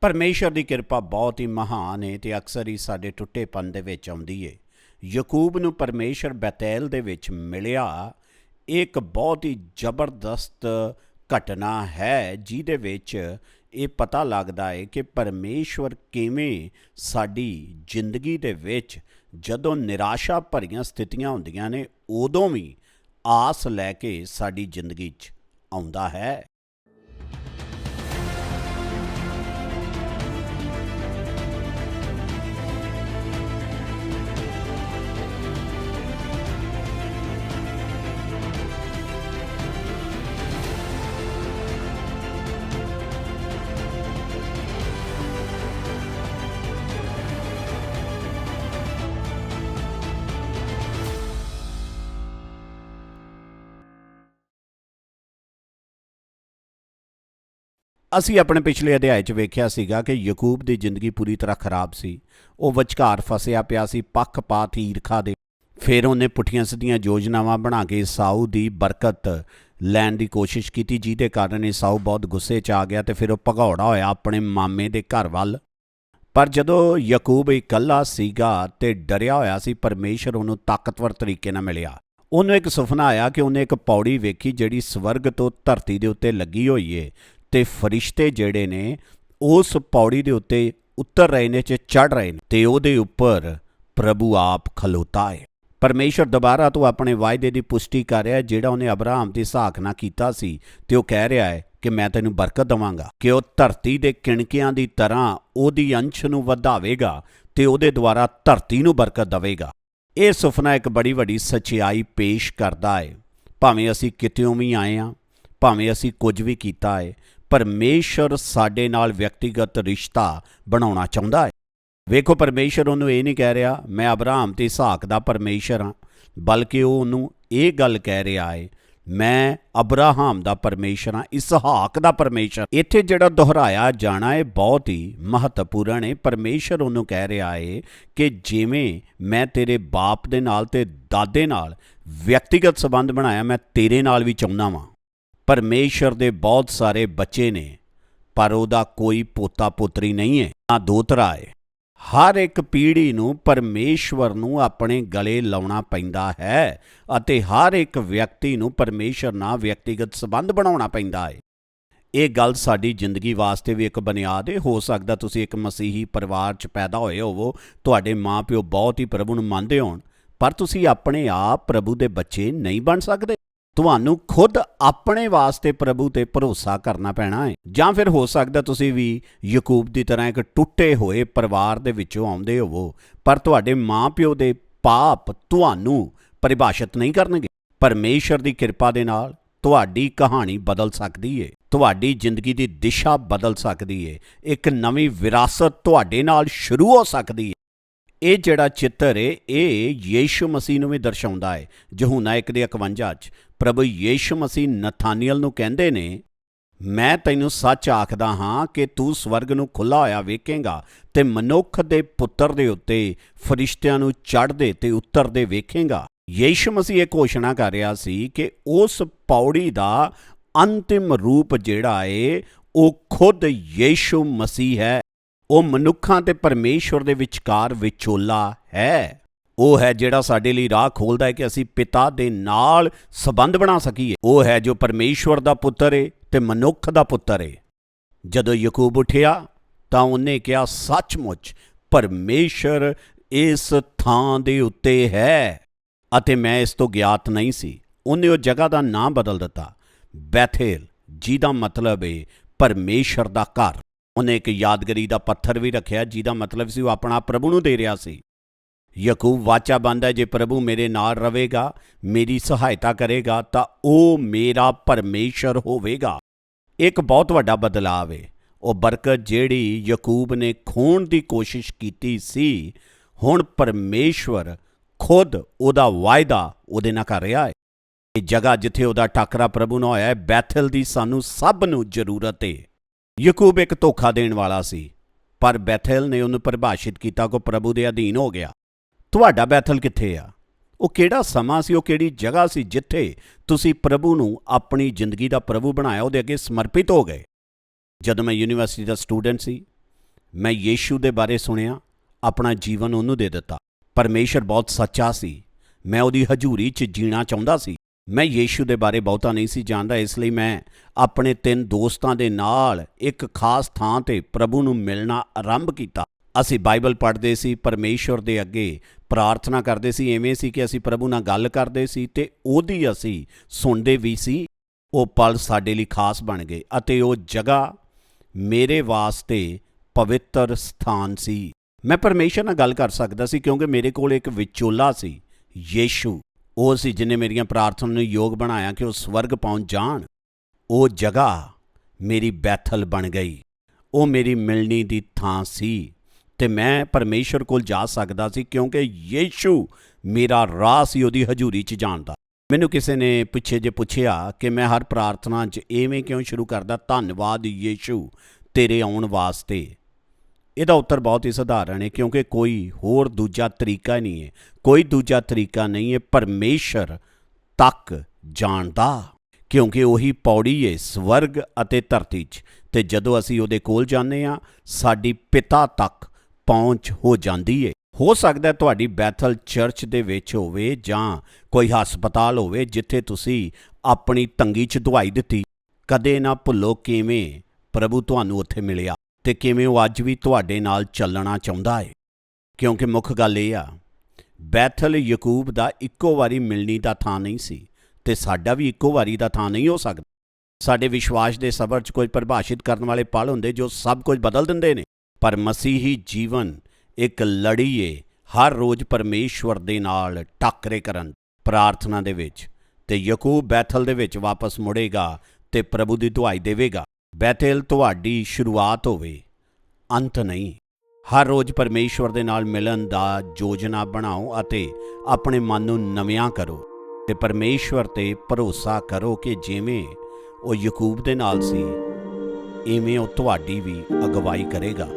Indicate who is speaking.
Speaker 1: ਪਰਮੇਸ਼ਰ ਦੀ ਕਿਰਪਾ ਬਹੁਤ ਹੀ ਮਹਾਨ ਹੈ ਤੇ ਅਕਸਰ ਹੀ ਸਾਡੇ ਟੁੱਟੇਪਨ ਦੇ ਵਿੱਚ ਆਉਂਦੀ ਏ। ਯਾਕੂਬ ਨੂੰ ਪਰਮੇਸ਼ਰ ਬੈਤੇਲ ਦੇ ਵਿੱਚ ਮਿਲਿਆ, ਇਹ ਇੱਕ ਬਹੁਤ ਹੀ ਜ਼ਬਰਦਸਤ ਘਟਨਾ ਹੈ ਜਿਹਦੇ ਵਿੱਚ ਇਹ ਪਤਾ ਲੱਗਦਾ ਹੈ ਕਿ ਪਰਮੇਸ਼ਵਰ ਕਿਵੇਂ ਸਾਡੀ ਜ਼ਿੰਦਗੀ ਦੇ ਵਿੱਚ ਜਦੋਂ ਨਿਰਾਸ਼ਾ ਭਰੀਆਂ ਸਥਿਤੀਆਂ ਹੁੰਦੀਆਂ ਨੇ, ਉਦੋਂ ਵੀ ਆਸ ਲੈ ਕੇ ਸਾਡੀ ਜ਼ਿੰਦਗੀ 'ਚ ਆਉਂਦਾ ਹੈ। ਅਸੀਂ ਆਪਣੇ ਪਿਛਲੇ ਅਧਿਆਇ 'ਚ ਵੇਖਿਆ ਸੀਗਾ ਕਿ ਯਾਕੂਬ ਦੀ ਜ਼ਿੰਦਗੀ ਪੂਰੀ ਤਰ੍ਹਾਂ ਖਰਾਬ ਸੀ। ਉਹ ਵਿਚਕਾਰ ਫਸਿਆ ਪਿਆ ਸੀ ਪੱਖਪਾਤ ਈਰਖਾ ਦੇ। ਫਿਰ ਉਹਨੇ ਪੁੱਠੀਆਂ ਸਿੱਧੀਆਂ ਯੋਜਨਾਵਾਂ ਬਣਾ ਕੇ ਸਾਊ ਦੀ ਬਰਕਤ ਲੈਣ ਦੀ ਕੋਸ਼ਿਸ਼ ਕੀਤੀ, ਜਿਹਦੇ ਕਾਰਨ ਇਹ ਸਾਊ ਬਹੁਤ ਗੁੱਸੇ 'ਚ ਆ ਗਿਆ ਤੇ ਫਿਰ ਉਹ ਭਗੌੜਾ ਹੋਇਆ ਆਪਣੇ ਮਾਮੇ ਦੇ ਘਰ ਵੱਲ। ਪਰ ਜਦੋਂ ਯਾਕੂਬ ਇਕੱਲਾ ਸੀਗਾ ਤੇ ਡਰਿਆ ਹੋਇਆ ਸੀ, ਪਰਮੇਸ਼ਰ ਉਹਨੂੰ ਤਾਕਤਵਰ ਤਰੀਕੇ ਨਾਲ ਮਿਲਿਆ। ਉਹਨੂੰ ਇੱਕ ਸੁਪਨਾ ਆਇਆ ਕਿ ਉਹਨੇ ਇੱਕ ਪੌੜੀ ਵੇਖੀ ਜਿਹੜੀ ਸਵਰਗ ਤੋਂ ਧਰਤੀ ਦੇ ਉੱਤੇ ਲੱਗੀ ਹੋਈ ਏ ਤੇ ਫਰਿਸ਼ਤੇ ਜਿਹੜੇ ਨੇ, ਉਸ ਪੌੜੀ ਦੇ ਉੱਤੇ ਉਤਰ ਰਹੇ ਨੇ ਤੇ ਚੜ ਰਹੇ ਨੇ ਤੇ ਉਹਦੇ ਉੱਪਰ ਪ੍ਰਭੂ ਆਪ ਖਲੋਤਾ ਹੈ। ਪਰਮੇਸ਼ਰ ਦੁਬਾਰਾ ਤੋਂ ਆਪਣੇ ਵਾਅਦੇ ਦੀ ਪੁਸ਼ਟੀ ਕਰ ਰਿਹਾ ਜਿਹੜਾ ਉਹਨੇ ਅਬਰਾਹਮ ਦੀ ਸਾਖ ਨਾਲ ਕੀਤਾ ਸੀ ਤੇ ਉਹ ਕਹਿ ਰਿਹਾ ਹੈ ਕਿ ਮੈਂ ਤੈਨੂੰ ਬਰਕਤ ਦਵਾਂਗਾ, ਕਿ ਉਹ ਧਰਤੀ ਦੇ ਕਿਣਕਿਆਂ ਦੀ ਤਰ੍ਹਾਂ ਉਹਦੀ ਅੰਸ਼ ਨੂੰ ਵਧਾਵੇਗਾ ਤੇ ਉਹਦੇ ਦੁਆਰਾ ਧਰਤੀ ਨੂੰ ਬਰਕਤ ਦੇਵੇਗਾ। ਇਹ ਸੁਪਨਾ ਇੱਕ ਬੜੀ ਵੱਡੀ ਸਚਾਈ ਪੇਸ਼ ਕਰਦਾ ਹੈ। ਭਾਵੇਂ ਅਸੀਂ ਕਿਤਿਓਂ ਵੀ ਆਏ ਹਾਂ, ਭਾਵੇਂ ਅਸੀਂ ਕੁਝ ਵੀ ਕੀਤਾ ਹੈ ਪਰਮੇਸ਼ਰ ਸਾਡੇ ਨਾਲ ਵਿਅਕਤੀਗਤ ਰਿਸ਼ਤਾ ਬਣਾਉਣਾ ਚਾਹੁੰਦਾ ਹੈ। ਵੇਖੋ, ਪਰਮੇਸ਼ਰ ਉਹਨੂੰ ਇਹ ਨਹੀਂ ਕਹਿ ਰਿਹਾ, ਮੈਂ ਅਬਰਾਹਮ ਤੇ ਇਸਾਕ ਦਾ ਪਰਮੇਸ਼ਰ ਹਾਂ। ਬਲਕਿ ਉਹ ਉਹਨੂੰ ਇਹ ਗੱਲ ਕਹਿ ਰਿਹਾ ਹੈ, ਮੈਂ ਅਬਰਾਹਮ ਦਾ ਪਰਮੇਸ਼ਰ ਹਾਂ, ਇਸਹਾਕ ਦਾ ਪਰਮੇਸ਼ਰ ਇੱਥੇ ਜਿਹੜਾ ਦੁਹਰਾਇਆ ਜਾਣਾ ਹੈ, ਬਹੁਤ ਹੀ ਮਹੱਤਵਪੂਰਨ ਹੈ। ਪਰਮੇਸ਼ਰ ਉਹਨੂੰ ਕਹਿ ਰਿਹਾ ਹੈ ਕਿ ਜਿਵੇਂ ਮੈਂ ਤੇਰੇ ਬਾਪ ਦੇ ਨਾਲ ਤੇ ਦਾਦੇ ਨਾਲ ਵਿਅਕਤੀਗਤ ਸੰਬੰਧ ਬਣਾਇਆ, ਮੈਂ ਤੇਰੇ ਨਾਲ ਵੀ ਚਾਹੁੰਦਾ ਵਾਂ। ਪਰਮੇਸ਼ਰ ਦੇ ਬਹੁਤ ਸਾਰੇ ਬੱਚੇ ਨੇ, ਪਰ ਉਹਦਾ ਕੋਈ ਪੋਤਾ ਪੁੱਤਰੀ ਨਹੀਂ ਹੈ, ਨਾ ਦੋਤਰਾ ਹੈ। ਹਰ ਇੱਕ ਪੀੜ੍ਹੀ ਨੂੰ ਪਰਮੇਸ਼ਵਰ ਨੂੰ ਆਪਣੇ ਗਲੇ ਲਾਉਣਾ ਪੈਂਦਾ ਹੈ ਅਤੇ ਹਰ ਇੱਕ ਵਿਅਕਤੀ ਨੂੰ ਪਰਮੇਸ਼ਰ ਨਾਲ ਵਿਅਕਤੀਗਤ ਸੰਬੰਧ ਬਣਾਉਣਾ ਪੈਂਦਾ ਹੈ। ਇਹ ਗੱਲ ਸਾਡੀ ਜ਼ਿੰਦਗੀ ਵਾਸਤੇ ਵੀ ਇੱਕ ਬੁਨਿਆਦ ਹੈ। ਹੋ ਸਕਦਾ ਤੁਸੀਂ ਇੱਕ ਮਸੀਹੀ ਪਰਿਵਾਰ 'ਚ ਪੈਦਾ ਹੋਏ ਹੋਵੋ, ਤੁਹਾਡੇ ਮਾਪਿਓ ਬਹੁਤ ਹੀ ਪ੍ਰਭੂ ਨੂੰ ਮੰਨਦੇ ਹੋਣ, ਪਰ ਤੁਸੀਂ ਆਪਣੇ ਆਪ ਪ੍ਰਭੂ ਦੇ ਬੱਚੇ ਨਹੀਂ ਬਣ ਸਕਦੇ। ਤੁਹਾਨੂੰ ਖੁਦ ਆਪਣੇ ਵਾਸਤੇ ਪ੍ਰਭੂ ਤੇ ਭਰੋਸਾ ਕਰਨਾ ਪੈਣਾ ਹੈ। ਜਾਂ ਫਿਰ ਹੋ ਸਕਦਾ ਤੁਸੀਂ ਵੀ ਯਾਕੂਬ ਦੀ ਤਰ੍ਹਾਂ ਇੱਕ ਟੁੱਟੇ ਹੋਏ ਪਰਿਵਾਰ ਦੇ ਵਿੱਚੋਂ ਆਉਂਦੇ ਹੋਵੋ, ਪਰ ਤੁਹਾਡੇ ਮਾਪਿਓ ਦੇ ਪਾਪ ਤੁਹਾਨੂੰ ਪਰਿਭਾਸ਼ਿਤ ਨਹੀਂ ਕਰਨਗੇ। ਪਰਮੇਸ਼ਰ ਦੀ ਕਿਰਪਾ ਦੇ ਨਾਲ ਤੁਹਾਡੀ ਕਹਾਣੀ ਬਦਲ ਸਕਦੀ ਏ। ਤੁਹਾਡੀ ਜ਼ਿੰਦਗੀ ਦੀ ਦਿਸ਼ਾ ਬਦਲ ਸਕਦੀ ਏ। ਇੱਕ ਨਵੀਂ ਵਿਰਾਸਤ ਤੁਹਾਡੇ ਨਾਲ ਸ਼ੁਰੂ ਹੋ ਸਕਦੀ ਏ। ਇਹ ਜਿਹੜਾ ਚਿੱਤਰ ਏ, ਇਹ ਯੀਸ਼ੂ ਮਸੀਹ ਨੂੰ ਵੀ ਦਰਸਾਉਂਦਾ ਹੈ ਯਹੂਨਾ 1 ਦੇ 51 ਚ, ਪ੍ਰਭੂ ਯੀਸ਼ੂ ਮਸੀਹ ਨਥਾਨੀਅਲ ਨੂੰ ਕਹਿੰਦੇ ਨੇ, ਮੈਂ ਤੈਨੂੰ ਸੱਚ ਆਖਦਾ ਹਾਂ ਕਿ ਤੂੰ ਸਵਰਗ ਨੂੰ ਖੁੱਲਾ ਹੋਇਆ ਵੇਖੇਂਗਾ ਤੇ ਮਨੁੱਖ ਦੇ ਪੁੱਤਰ ਦੇ ਉੱਤੇ ਫਰਿਸ਼ਤਿਆਂ ਨੂੰ ਚੜ੍ਹਦੇ ਤੇ ਉਤਰਦੇ ਵੇਖੇਂਗਾ। ਯੀਸ਼ੂ ਮਸੀਹ ਇਹ ਘੋਸ਼ਣਾ ਕਰ ਰਿਹਾ ਸੀ ਕਿ ਉਸ ਪੌੜੀ ਦਾ ਅੰਤਿਮ ਰੂਪ ਜਿਹੜਾ ਏ, ਉਹ ਖੁਦ ਯੀਸ਼ੂ ਮਸੀਹ ਹੈ। ਉਹ ਮਨੁੱਖਾਂ ਤੇ ਪਰਮੇਸ਼ਵਰ ਦੇ ਵਿਚਕਾਰ ਵਿਚੋਲਾ ਹੈ। ਉਹ ਹੈ ਜਿਹੜਾ ਸਾਡੇ ਲਈ ਰਾਹ ਖੋਲਦਾ ਹੈ ਕਿ ਅਸੀਂ ਪਿਤਾ ਦੇ ਨਾਲ ਸਬੰਧ ਬਣਾ ਸਕੀਏ। ਉਹ ਹੈ ਜੋ ਪਰਮੇਸ਼ਵਰ ਦਾ ਪੁੱਤਰ ਏ ਤੇ ਮਨੁੱਖ ਦਾ ਪੁੱਤਰ ਏ। ਜਦੋਂ ਯਾਕੂਬ ਉੱਠਿਆ ਤਾਂ ਉਹਨੇ ਕਿਹਾ, ਸੱਚਮੁੱਚ ਪਰਮੇਸ਼ਰ ਇਸ ਥਾਂ ਦੇ ਉੱਤੇ ਹੈ ਅਤੇ ਮੈਂ ਇਸ ਤੋਂ ਗਿਆਤ ਨਹੀਂ ਸੀ। ਉਹਨੇ ਉਹ ਜਗ੍ਹਾ ਦਾ ਨਾਮ ਬਦਲ ਦਿੱਤਾ। ਬੈਥੇਲ, ਜਿਹਦਾ ਮਤਲਬ ਏ ਪਰਮੇਸ਼ਰ ਦਾ ਘਰ। ਉਹਨੇ ਇੱਕ ਯਾਦਗਰੀ ਦਾ ਪੱਥਰ ਵੀ ਰੱਖਿਆ, ਜਿਹਦਾ ਮਤਲਬ ਸੀ ਉਹ ਆਪਣਾ ਪ੍ਰਭੂ ਨੂੰ ਦੇ ਰਿਹਾ ਸੀ। ਯਕੂਬ, ਵਾਚਾ ਬੰਦਾ ਜੇ ਪ੍ਰਭੂ ਮੇਰੇ ਨਾਲ ਰਹੇਗਾ, ਮੇਰੀ ਸਹਾਇਤਾ ਕਰੇਗਾ, ਤਾਂ ਉਹ ਮੇਰਾ ਪਰਮੇਸ਼ਰ ਹੋਵੇਗਾ। ਇੱਕ ਬਹੁਤ ਵੱਡਾ ਬਦਲਾਅ ਹੈ ਉਹ ਬਰਕਤ ਜਿਹੜੀ ਯਕੂਬ ਨੇ ਖੋਣ ਦੀ ਕੋਸ਼ਿਸ਼ ਕੀਤੀ ਸੀ, ਹੁਣ ਪਰਮੇਸ਼ਵਰ ਖੁਦ ਉਹਦਾ ਵਾਅਦਾ ਉਹਦੇ ਨਾਲ ਕਰ ਰਿਹਾ ਹੈ ਇਹ ਜਗ੍ਹਾ ਜਿੱਥੇ ਉਹਦਾ ਟਾਕਰਾ ਪ੍ਰਭੂ ਨਾਲ ਹੋਇਆ ਹੈ ਬੈਥਲ ਦੀ ਸਾਨੂੰ ਸਭ ਨੂੰ ਜ਼ਰੂਰਤ ਹੈ ਯਕੂਬ ਇੱਕ ਧੋਖਾ ਦੇਣ ਵਾਲਾ ਸੀ, ਪਰ ਬੈਥਲ ਨੇ ਉਹਨੂੰ ਪਰਿਭਾਸ਼ਿਤ ਕੀਤਾ ਕੋ ਪ੍ਰਭੂ ਦੇ ਅਧੀਨ ਹੋ ਗਿਆ। ਤੁਹਾਡਾ ਬੈਥਲ ਕਿੱਥੇ ਆ? ਉਹ ਕਿਹੜਾ ਸਮਾਂ ਸੀ? ਉਹ ਕਿਹੜੀ ਜਗ੍ਹਾ ਸੀ ਜਿੱਥੇ ਤੁਸੀਂ ਪ੍ਰਭੂ ਨੂੰ ਆਪਣੀ ਜ਼ਿੰਦਗੀ ਦਾ ਪ੍ਰਭੂ ਬਣਾਇਆ, ਉਹਦੇ ਅੱਗੇ ਸਮਰਪਿਤ ਹੋ ਗਏ? ਜਦੋਂ ਮੈਂ ਯੂਨੀਵਰਸਿਟੀ ਦਾ ਸਟੂਡੈਂਟ ਸੀ, ਮੈਂ ਯੀਸ਼ੂ ਦੇ ਬਾਰੇ ਸੁਣਿਆ, ਆਪਣਾ ਜੀਵਨ ਉਹਨੂੰ ਦੇ ਦਿੱਤਾ। ਪਰਮੇਸ਼ਰ ਬਹੁਤ ਸੱਚਾ ਸੀ। ਮੈਂ ਉਹਦੀ ਹਜ਼ੂਰੀ 'ਚ ਜੀਣਾ ਚਾਹੁੰਦਾ ਸੀ। ਮੈਂ ਯੀਸ਼ੂ ਦੇ ਬਾਰੇ ਬਹੁਤਾ ਨਹੀਂ ਸੀ ਜਾਣਦਾ, ਇਸ ਲਈ ਮੈਂ ਆਪਣੇ ਤਿੰਨ ਦੋਸਤਾਂ ਦੇ ਨਾਲ ਇੱਕ ਖਾਸ ਥਾਂ ਤੇ ਪ੍ਰਭੂ ਨੂੰ ਮਿਲਣਾ ਆਰੰਭ ਕੀਤਾ। ਅਸੀਂ ਬਾਈਬਲ ਪੜ੍ਹਦੇ ਸੀ ਪਰਮੇਸ਼ਵਰ ਦੇ ਅੱਗੇ ਪ੍ਰਾਰਥਨਾ ਕਰਦੇ ਸੀ, ਐਵੇਂ ਸੀ ਕਿ ਅਸੀਂ ਪ੍ਰਭੂ ਨਾਲ ਗੱਲ ਕਰਦੇ ਸੀ ਤੇ ਉਹਦੀ ਅਸੀਂ ਸੁਣਦੇ ਵੀ ਸੀ। ਉਹ ਪਲ ਸਾਡੇ ਲਈ ਖਾਸ ਬਣ ਗਏ ਅਤੇ ਉਹ ਜਗ੍ਹਾ ਮੇਰੇ ਵਾਸਤੇ ਪਵਿੱਤਰ ਸਥਾਨ ਸੀ। ਮੈਂ ਪਰਮੇਸ਼ਰ ਨਾਲ ਗੱਲ ਕਰ ਸਕਦਾ ਸੀ ਕਿਉਂਕਿ ਮੇਰੇ ਕੋਲ ਇੱਕ ਵਿਚੋਲਾ ਸੀ, ਯੀਸ਼ੂ। ਉਹ ਸੀ ਜਿਨੇ ਮੇਰੀਆਂ ਪ੍ਰਾਰਥਨਾ ਨੂੰ ਯੋਗ ਬਣਾਇਆ ਕਿ ਉਹ ਸਵਰਗ ਪਹੁੰਚ ਜਾਣ, ਉਹ ਜਗ੍ਹਾ ਮੇਰੀ ਬੈਥਲ ਬਣ ਗਈ, ਉਹ ਮੇਰੀ ਮਿਲਣੀ ਦੀ ਥਾਂ ਸੀ ਤੇ ਮੈਂ ਪਰਮੇਸ਼ਰ ਕੋਲ ਜਾ ਸਕਦਾ ਸੀ ਕਿਉਂਕਿ ਯੀਸ਼ੂ ਮੇਰਾ ਰਾਹ ਸੀ ਉਹਦੀ ਹਜ਼ੂਰੀ 'ਚ ਜਾਣ ਦਾ। ਮੈਨੂੰ ਕਿਸੇ ਨੇ ਪਿੱਛੇ ਜੇ ਪੁੱਛਿਆ ਕਿ ਮੈਂ ਹਰ ਪ੍ਰਾਰਥਨਾ 'ਚ ਐਵੇਂ ਕਿਉਂ ਸ਼ੁਰੂ ਕਰਦਾ, ਧੰਨਵਾਦ ਯੀਸ਼ੂ ਤੇਰੇ ਆਉਣ ਵਾਸਤੇ। ਇਹਦਾ ਉੱਤਰ ਬਹੁਤ ਹੀ ਸਧਾਰਨ ਹੈ, ਕਿਉਂਕਿ ਕੋਈ ਹੋਰ ਦੂਜਾ ਤਰੀਕਾ ਨਹੀਂ ਹੈ। ਕੋਈ ਦੂਜਾ ਤਰੀਕਾ ਨਹੀਂ ਹੈ, ਪਰਮੇਸ਼ਰ ਤੱਕ ਜਾਣਦਾ। ਕਿਉਂਕਿ ਉਹੀ ਪੌੜੀ ਹੈ ਸਵਰਗ ਅਤੇ ਧਰਤੀ 'ਚ। ਤੇ ਜਦੋਂ ਅਸੀਂ ਉਹਦੇ ਕੋਲ ਜਾਂਦੇ ਆ ਸਾਡੀ ਪਿਤਾ ਤੱਕ ਪਹੁੰਚ ਹੋ ਜਾਂਦੀ ਹੈ। ਹੋ ਸਕਦਾ ਤੁਹਾਡੀ ਬੈਥਲ ਚਰਚ ਦੇ ਵਿੱਚ ਹੋਵੇ ਜਾਂ ਕੋਈ ਹਸਪਤਾਲ ਹੋਵੇ, ਜਿੱਥੇ ਤੁਸੀਂ ਆਪਣੀ ਤੰਗੀ 'ਚ ਦਵਾਈ ਦਿੱਤੀ। ਕਦੇ ਨਾ ਭੁੱਲੋ ਕਿਵੇਂ ਪ੍ਰਭੂ ਤੁਹਾਨੂੰ ਉੱਥੇ ਮਿਲਿਆ। ਤੇ ਕਿਵੇਂ ਉਹ ਅੱਜ ਵੀ ਤੁਹਾਡੇ ਨਾਲ ਚੱਲਣਾ ਚਾਹੁੰਦਾ ਹੈ ਕਿਉਂਕਿ ਮੁੱਖ ਗੱਲ ਇਹ ਆ, ਬੈਥਲ ਯਕੂਬ ਦਾ ਇੱਕੋ ਵਾਰੀ ਮਿਲਣੀ ਦਾ ਥਾਂ ਨਹੀਂ ਸੀ ਤੇ ਸਾਡਾ ਵੀ ਇੱਕੋ ਵਾਰੀ ਦਾ ਥਾਂ ਨਹੀਂ ਹੋ ਸਕਦਾ। ਸਾਡੇ ਵਿਸ਼ਵਾਸ ਦੇ ਸਬਰ 'ਚ ਕੋਈ ਪਰਿਭਾਸ਼ਿਤ ਕਰਨ ਵਾਲੇ ਪਲ ਹੁੰਦੇ ਜੋ ਸਭ ਕੁਝ ਬਦਲ ਦਿੰਦੇ ਨੇ। ਪਰ ਮਸੀਹੀ ਜੀਵਨ ਇੱਕ ਲੜੀ ਏ, ਹਰ ਰੋਜ਼ ਪਰਮੇਸ਼ਵਰ ਦੇ ਨਾਲ ਟੱਕਰੇ ਕਰਨ, ਪ੍ਰਾਰਥਨਾ ਦੇ ਵਿੱਚ ਤੇ ਯਕੂਬ ਬੈਥਲ ਦੇ ਵਿੱਚ ਵਾਪਸ ਮੁੜੇਗਾ ਤੇ ਪ੍ਰਭੂ ਦੀ ਦੁਆਈ ਦੇਵੇਗਾ। ਬੈਥਲ ਤੁਹਾਡੀ ਸ਼ੁਰੂਆਤ ਹੋਵੇ, ਅੰਤ ਨਹੀਂ। ਹਰ ਰੋਜ਼ ਪਰਮੇਸ਼ਵਰ ਦੇ ਨਾਲ ਮਿਲਣ ਦਾ ਯੋਜਨਾ ਬਣਾਓ ਅਤੇ ਆਪਣੇ ਮਨ ਨੂੰ ਨਵਿਆਂ ਕਰੋ ਤੇ ਪਰਮੇਸ਼ਵਰ ਤੇ ਭਰੋਸਾ ਕਰੋ ਕਿ ਜਿਵੇਂ ਉਹ ਯਕੂਬ ਦੇ ਨਾਲ ਸੀ, ਇਵੇਂ ਉਹ ਤੁਹਾਡੀ ਵੀ ਅਗਵਾਈ ਕਰੇਗਾ।